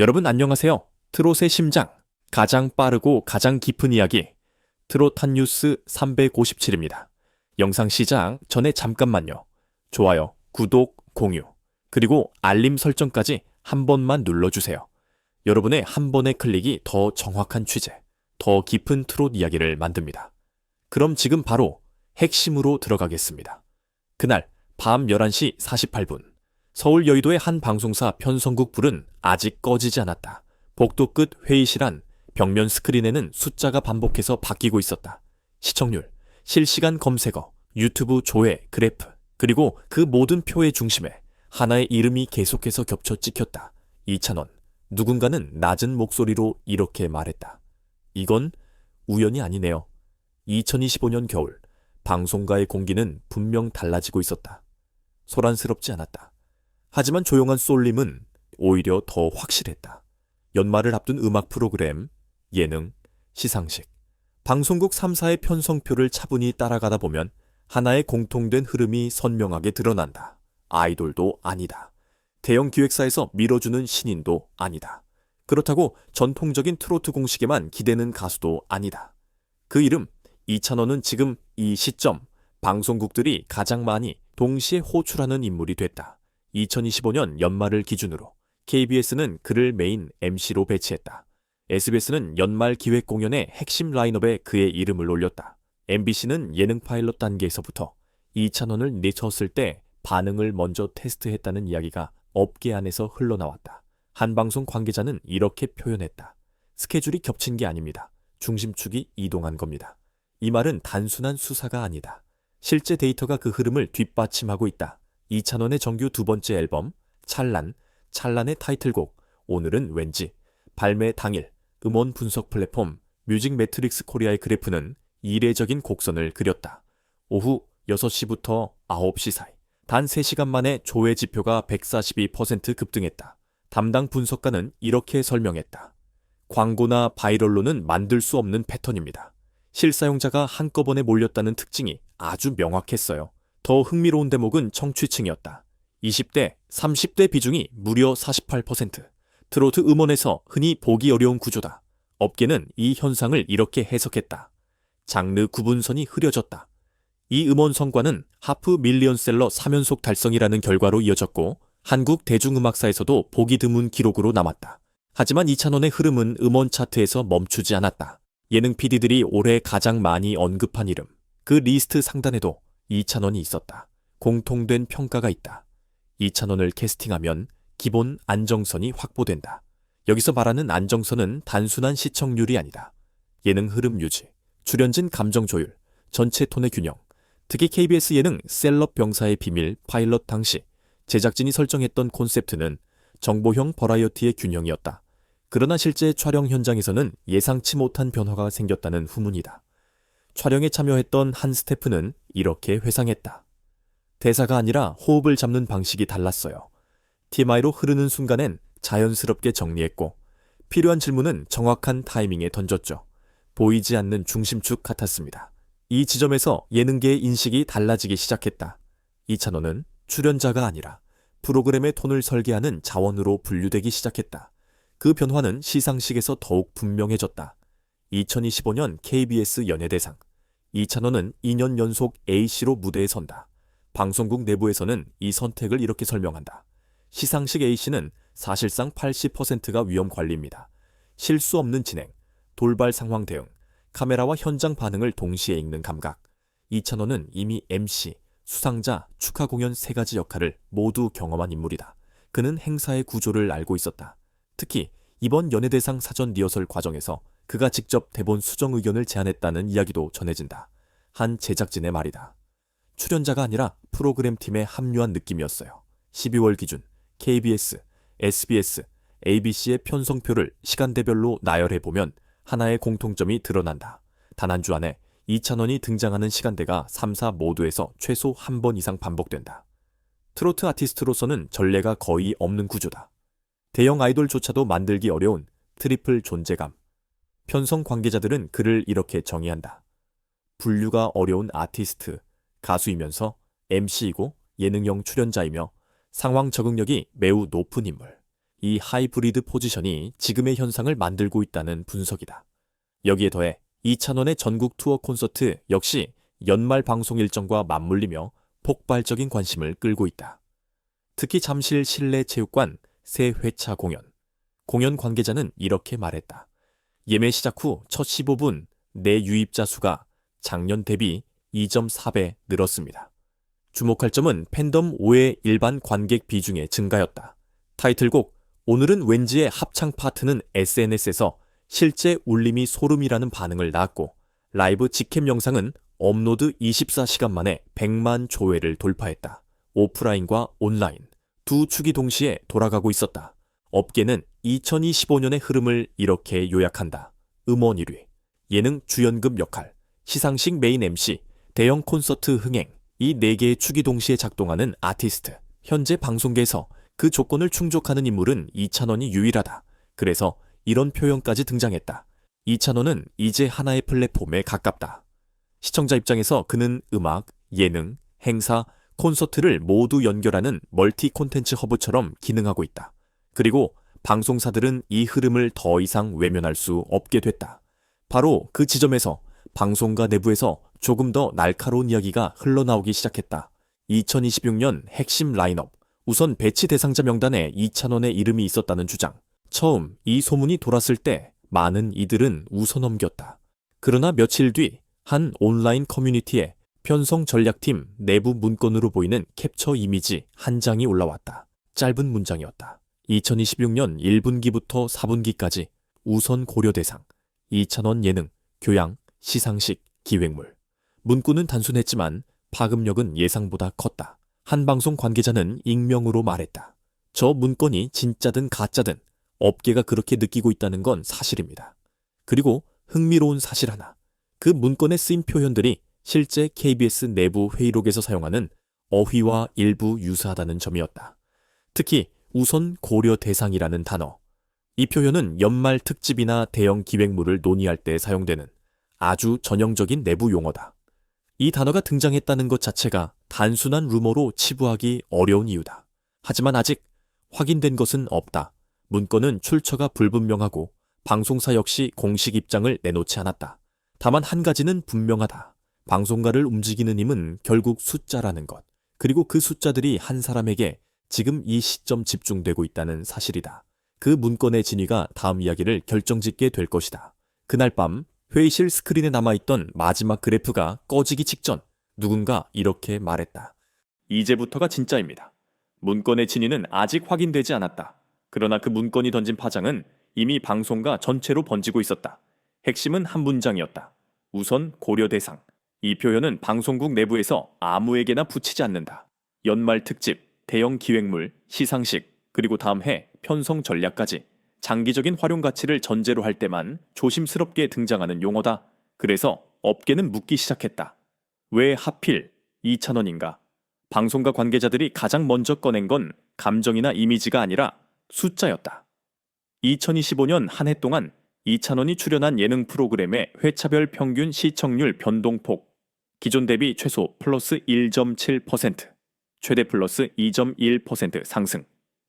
여러분 안녕하세요. 트롯의 심장, 가장 빠르고 가장 깊은 이야기, 트롯 한 뉴스 357입니다. 영상 시작 전에 잠깐만요. 좋아요, 구독, 공유, 그리고 알림 설정까지 한 번만 눌러주세요. 여러분의 한 번의 클릭이 더 정확한 취재, 더 깊은 트롯 이야기를 만듭니다. 그럼 지금 바로 핵심으로 들어가겠습니다. 그날 밤 11시 48분, 서울 여의도의 한 방송사 편성국 불은 아직 꺼지지 않았다. 복도 끝 회의실 안 벽면 스크린에는 숫자가 반복해서 바뀌고 있었다. 시청률, 실시간 검색어, 유튜브 조회 그래프, 그리고 그 모든 표의 중심에 하나의 이름이 계속해서 겹쳐 찍혔다. 이찬원. 누군가는 낮은 목소리로 이렇게 말했다. 이건 우연이 아니네요. 2025년 겨울, 방송가의 공기는 분명 달라지고 있었다. 소란스럽지 않았다. 하지만 조용한 쏠림은 오히려 더 확실했다. 연말을 앞둔 음악 프로그램, 예능, 시상식, 방송국 3사의 편성표를 차분히 따라가다 보면 하나의 공통된 흐름이 선명하게 드러난다. 아이돌도 아니다. 대형 기획사에서 밀어주는 신인도 아니다. 그렇다고 전통적인 트로트 공식에만 기대는 가수도 아니다. 그 이름, 이찬원은 지금 이 시점 방송국들이 가장 많이 동시에 호출하는 인물이 됐다. 2025년 연말을 기준으로 KBS는 그를 메인 MC로 배치했다. SBS는 연말 기획 공연의 핵심 라인업에 그의 이름을 올렸다. MBC는 예능 파일럿 단계에서부터 이찬원을 내쳤을 때 반응을 먼저 테스트했다는 이야기가 업계 안에서 흘러나왔다. 한 방송 관계자는 이렇게 표현했다. 스케줄이 겹친 게 아닙니다. 중심축이 이동한 겁니다. 이 말은 단순한 수사가 아니다. 실제 데이터가 그 흐름을 뒷받침하고 있다. 이찬원의 정규 두 번째 앨범 찰란, 찰란의 타이틀곡 오늘은 왠지 발매 당일 음원 분석 플랫폼 뮤직 매트릭스 코리아의 그래프는 이례적인 곡선을 그렸다. 오후 6시부터 9시 사이 단 3시간 만에 조회 지표가 142% 급등했다. 담당 분석가는 이렇게 설명했다. 광고나 바이럴로는 만들 수 없는 패턴입니다. 실사용자가 한꺼번에 몰렸다는 특징이 아주 명확했어요. 더 흥미로운 대목은 청취층이었다. 20대, 30대 비중이 무려 48%. 트로트 음원에서 흔히 보기 어려운 구조다. 업계는 이 현상을 이렇게 해석했다. 장르 구분선이 흐려졌다. 이 음원 성과는 하프 밀리언셀러 3연속 달성이라는 결과로 이어졌고 한국 대중음악사에서도 보기 드문 기록으로 남았다. 하지만 이찬원의 흐름은 음원 차트에서 멈추지 않았다. 예능 PD들이 올해 가장 많이 언급한 이름. 그 리스트 상단에도 이찬원이 있었다. 공통된 평가가 있다. 이찬원을 캐스팅하면 기본 안정선이 확보된다. 여기서 말하는 안정선은 단순한 시청률이 아니다. 예능 흐름 유지, 출연진 감정 조율, 전체 톤의 균형, 특히 KBS 예능 셀럽 병사의 비밀 파일럿 당시 제작진이 설정했던 콘셉트는 정보형 버라이어티의 균형이었다. 그러나 실제 촬영 현장에서는 예상치 못한 변화가 생겼다는 후문이다. 촬영에 참여했던 한 스태프는 이렇게 회상했다. 대사가 아니라 호흡을 잡는 방식이 달랐어요. TMI로 흐르는 순간엔 자연스럽게 정리했고 필요한 질문은 정확한 타이밍에 던졌죠. 보이지 않는 중심축 같았습니다. 이 지점에서 예능계의 인식이 달라지기 시작했다. 이찬원은 출연자가 아니라 프로그램의 톤을 설계하는 자원으로 분류되기 시작했다. 그 변화는 시상식에서 더욱 분명해졌다. 2025년 KBS 연예대상. 이찬원은 2년 연속 A씨로 무대에 선다. 방송국 내부에서는 이 선택을 이렇게 설명한다. 시상식 A씨는 사실상 80%가 위험 관리입니다. 실수 없는 진행, 돌발 상황 대응, 카메라와 현장 반응을 동시에 읽는 감각. 이찬원은 이미 MC, 수상자, 축하 공연 세 가지 역할을 모두 경험한 인물이다. 그는 행사의 구조를 알고 있었다. 특히 이번 연예대상 사전 리허설 과정에서 그가 직접 대본 수정 의견을 제안했다는 이야기도 전해진다. 한 제작진의 말이다. 출연자가 아니라 프로그램 팀에 합류한 느낌이었어요. 12월 기준 KBS, SBS, ABC의 편성표를 시간대별로 나열해 보면 하나의 공통점이 드러난다. 단 한 주 안에 이찬원이 등장하는 시간대가 3사 모두에서 최소 한 번 이상 반복된다. 트로트 아티스트로서는 전례가 거의 없는 구조다. 대형 아이돌조차도 만들기 어려운 트리플 존재감. 편성 관계자들은 그를 이렇게 정의한다. 분류가 어려운 아티스트, 가수이면서 MC이고 예능형 출연자이며 상황 적응력이 매우 높은 인물. 이 하이브리드 포지션이 지금의 현상을 만들고 있다는 분석이다. 여기에 더해 이찬원의 전국 투어 콘서트 역시 연말 방송 일정과 맞물리며 폭발적인 관심을 끌고 있다. 특히 잠실 실내 체육관 새 회차 공연. 공연 관계자는 이렇게 말했다. 예매 시작 후 첫 15분 내 유입자 수가 작년 대비 2.4배 늘었습니다. 주목할 점은 팬덤 5의 일반 관객 비중의 증가였다. 타이틀곡 오늘은 왠지의 합창 파트는 SNS에서 실제 울림이 소름이라는 반응을 낳았고 라이브 직캠 영상은 업로드 24시간 만에 100만 조회를 돌파했다. 오프라인과 온라인 두 축이 동시에 돌아가고 있었다. 업계는 2025년의 흐름을 이렇게 요약한다. 음원 1위, 예능 주연급 역할, 시상식 메인 MC, 대형 콘서트 흥행, 이네 개의 축이 동시에 작동하는 아티스트. 현재 방송계에서 그 조건을 충족하는 인물은 이찬원이 유일하다. 그래서 이런 표현까지 등장했다. 이찬원은 이제 하나의 플랫폼에 가깝다. 시청자 입장에서 그는 음악, 예능, 행사, 콘서트를 모두 연결하는 멀티 콘텐츠 허브처럼 기능하고 있다. 그리고 방송사들은 이 흐름을 더 이상 외면할 수 없게 됐다. 바로 그 지점에서 방송가 내부에서 조금 더 날카로운 이야기가 흘러나오기 시작했다. 2026년 핵심 라인업. 우선 배치 대상자 명단에 이찬원의 이름이 있었다는 주장. 처음 이 소문이 돌았을 때 많은 이들은 웃어 넘겼다. 그러나 며칠 뒤 한 온라인 커뮤니티에 편성 전략팀 내부 문건으로 보이는 캡처 이미지 한 장이 올라왔다. 짧은 문장이었다. 2026년 1분기부터 4분기까지 우선 고려 대상, 2천원 예능, 교양, 시상식, 기획물. 문구는 단순했지만 파급력은 예상보다 컸다. 한 방송 관계자는 익명으로 말했다. 저 문건이 진짜든 가짜든 업계가 그렇게 느끼고 있다는 건 사실입니다. 그리고 흥미로운 사실 하나. 그 문건에 쓰인 표현들이 실제 KBS 내부 회의록에서 사용하는 어휘와 일부 유사하다는 점이었다. 특히 우선 고려 대상이라는 단어. 이 표현은 연말 특집이나 대형 기획물을 논의할 때 사용되는 아주 전형적인 내부 용어다. 이 단어가 등장했다는 것 자체가 단순한 루머로 치부하기 어려운 이유다. 하지만 아직 확인된 것은 없다. 문건은 출처가 불분명하고 방송사 역시 공식 입장을 내놓지 않았다. 다만 한 가지는 분명하다. 방송가를 움직이는 힘은 결국 숫자라는 것. 그리고 그 숫자들이 한 사람에게 지금 이 시점 집중되고 있다는 사실이다. 그 문건의 진위가 다음 이야기를 결정짓게 될 것이다. 그날 밤 회의실 스크린에 남아있던 마지막 그래프가 꺼지기 직전 누군가 이렇게 말했다. 이제부터가 진짜입니다. 문건의 진위는 아직 확인되지 않았다. 그러나 그 문건이 던진 파장은 이미 방송가 전체로 번지고 있었다. 핵심은 한 문장이었다. 우선 고려 대상. 이 표현은 방송국 내부에서 아무에게나 붙이지 않는다. 연말 특집, 대형 기획물, 시상식, 그리고 다음 해 편성 전략까지 장기적인 활용 가치를 전제로 할 때만 조심스럽게 등장하는 용어다. 그래서 업계는 묻기 시작했다. 왜 하필 2천원인가? 방송가 관계자들이 가장 먼저 꺼낸 건 감정이나 이미지가 아니라 숫자였다. 2025년 한 해 동안 이찬원이 출연한 예능 프로그램의 회차별 평균 시청률 변동폭 기존 대비 최소 플러스 1.7%, 최대 플러스 2.1% 상승.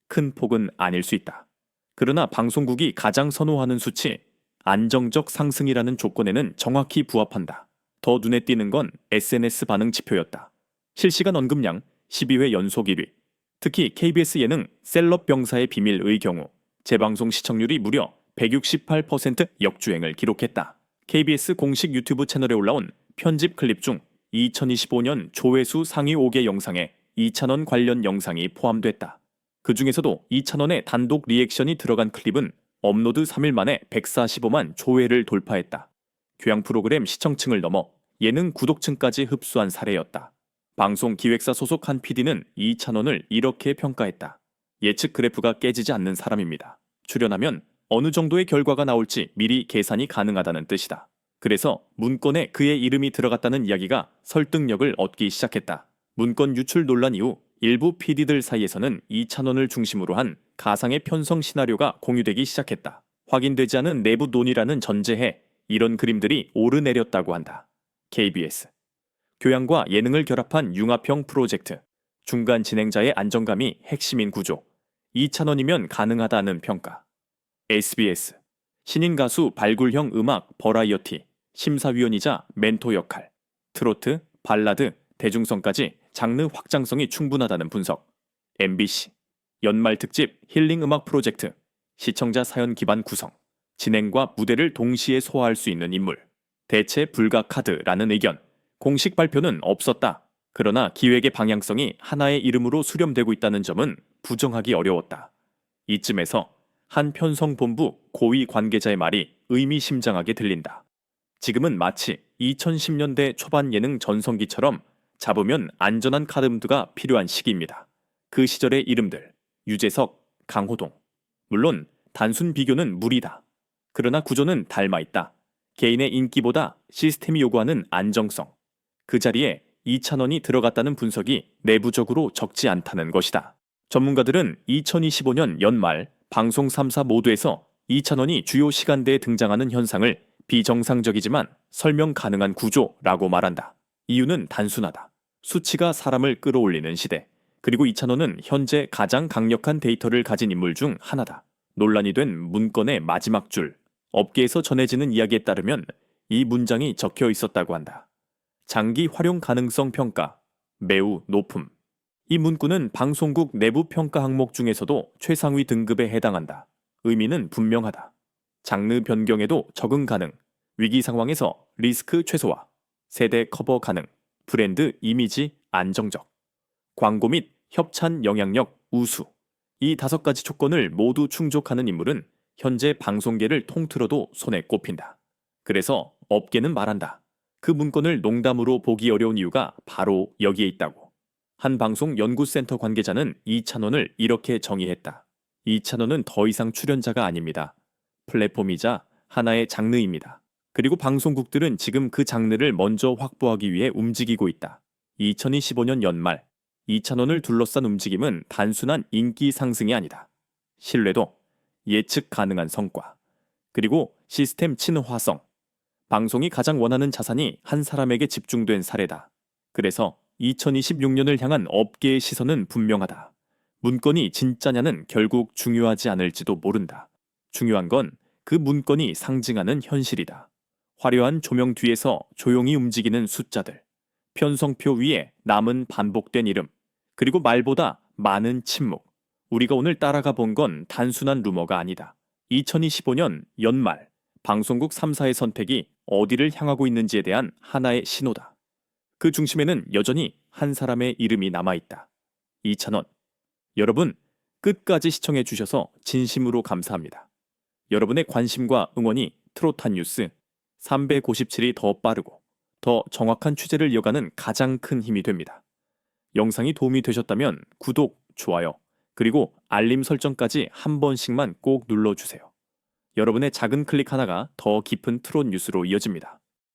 큰 폭은 아닐 수 있다. 그러나 방송국이 가장 선호하는 수치 안정적 상승이라는 조건에는 정확히 부합한다. 더 눈에 띄는 건 SNS 반응 지표였다. 실시간 언급량 12회 연속 1위. 특히 KBS 예능 셀럽 병사의 비밀의 경우 재방송 시청률이 무려 168% 역주행을 기록했다. KBS 공식 유튜브 채널에 올라온 편집 클립 중 2025년 조회수 상위 5개 영상에 2,000원 관련 영상이 포함됐다. 그 중에서도 2,000원의 단독 리액션이 들어간 클립은 업로드 3일 만에 145만 조회를 돌파했다. 교양 프로그램 시청층을 넘어 예능 구독층까지 흡수한 사례였다. 방송 기획사 소속 한 PD는 2,000원을 이렇게 평가했다. 예측 그래프가 깨지지 않는 사람입니다. 출연하면 어느 정도의 결과가 나올지 미리 계산이 가능하다는 뜻이다. 그래서 문건에 그의 이름이 들어갔다는 이야기가 설득력을 얻기 시작했다. 문건 유출 논란 이후 일부 PD들 사이에서는 이찬원을 중심으로 한 가상의 편성 시나리오가 공유되기 시작했다. 확인되지 않은 내부 논의라는 전제해 이런 그림들이 오르내렸다고 한다. KBS 교양과 예능을 결합한 융합형 프로젝트 중간 진행자의 안정감이 핵심인 구조 2,000원이면 가능하다는 평가. SBS 신인 가수 발굴형 음악 버라이어티 심사위원이자 멘토 역할. 트로트, 발라드, 대중성까지 장르 확장성이 충분하다는 분석. MBC 연말 특집 힐링 음악 프로젝트 시청자 사연 기반 구성 진행과 무대를 동시에 소화할 수 있는 인물 대체 불가 카드라는 의견 공식 발표는 없었다. 그러나 기획의 방향성이 하나의 이름으로 수렴되고 있다는 점은 부정하기 어려웠다. 이쯤에서 한 편성 본부 고위 관계자의 말이 의미심장하게 들린다. 지금은 마치 2010년대 초반 예능 전성기처럼 잡으면 안전한 카드가 필요한 시기입니다. 그 시절의 이름들 유재석, 강호동. 물론 단순 비교는 무리다. 그러나 구조는 닮아 있다. 개인의 인기보다 시스템이 요구하는 안정성. 그 자리에 2,000원이 들어갔다는 분석이 내부적으로 적지 않다는 것이다. 전문가들은 2025년 연말 방송 3사 모두에서 2,000원이 주요 시간대에 등장하는 현상을 비정상적이지만 설명 가능한 구조라고 말한다. 이유는 단순하다. 수치가 사람을 끌어올리는 시대. 그리고 2,000원은 현재 가장 강력한 데이터를 가진 인물 중 하나다. 논란이 된 문건의 마지막 줄. 업계에서 전해지는 이야기에 따르면 이 문장이 적혀 있었다고 한다. 장기 활용 가능성 평가. 매우 높음. 이 문구는 방송국 내부 평가 항목 중에서도 최상위 등급에 해당한다. 의미는 분명하다. 장르 변경에도 적응 가능, 위기 상황에서 리스크 최소화, 세대 커버 가능, 브랜드 이미지 안정적, 광고 및 협찬 영향력 우수. 이 다섯 가지 조건을 모두 충족하는 인물은 현재 방송계를 통틀어도 손에 꼽힌다. 그래서 업계는 말한다. 그 문건을 농담으로 보기 어려운 이유가 바로 여기에 있다고. 한 방송 연구센터 관계자는 이찬원을 이렇게 정의했다. 이찬원은 더 이상 출연자가 아닙니다. 플랫폼이자 하나의 장르입니다. 그리고 방송국들은 지금 그 장르를 먼저 확보하기 위해 움직이고 있다. 2025년 연말 이찬원을 둘러싼 움직임은 단순한 인기 상승이 아니다. 신뢰도, 예측 가능한 성과, 그리고 시스템 친화성. 방송이 가장 원하는 자산이 한 사람에게 집중된 사례다. 그래서 2026년을 향한 업계의 시선은 분명하다. 문건이 진짜냐는 결국 중요하지 않을지도 모른다. 중요한 건 그 문건이 상징하는 현실이다. 화려한 조명 뒤에서 조용히 움직이는 숫자들. 편성표 위에 남은 반복된 이름. 그리고 말보다 많은 침묵. 우리가 오늘 따라가 본 건 단순한 루머가 아니다. 2025년 연말 방송국 3사의 선택이 어디를 향하고 있는지에 대한 하나의 신호다. 그 중심에는 여전히 한 사람의 이름이 남아있다. 이찬원. 여러분, 끝까지 시청해 주셔서 진심으로 감사합니다. 여러분의 관심과 응원이 트로탄 뉴스 357이 더 빠르고 더 정확한 취재를 이어가는 가장 큰 힘이 됩니다. 영상이 도움이 되셨다면 구독, 좋아요, 그리고 알림 설정까지 한 번씩만 꼭 눌러주세요. 여러분의 작은 클릭 하나가 더 깊은 트롯 뉴스로 이어집니다.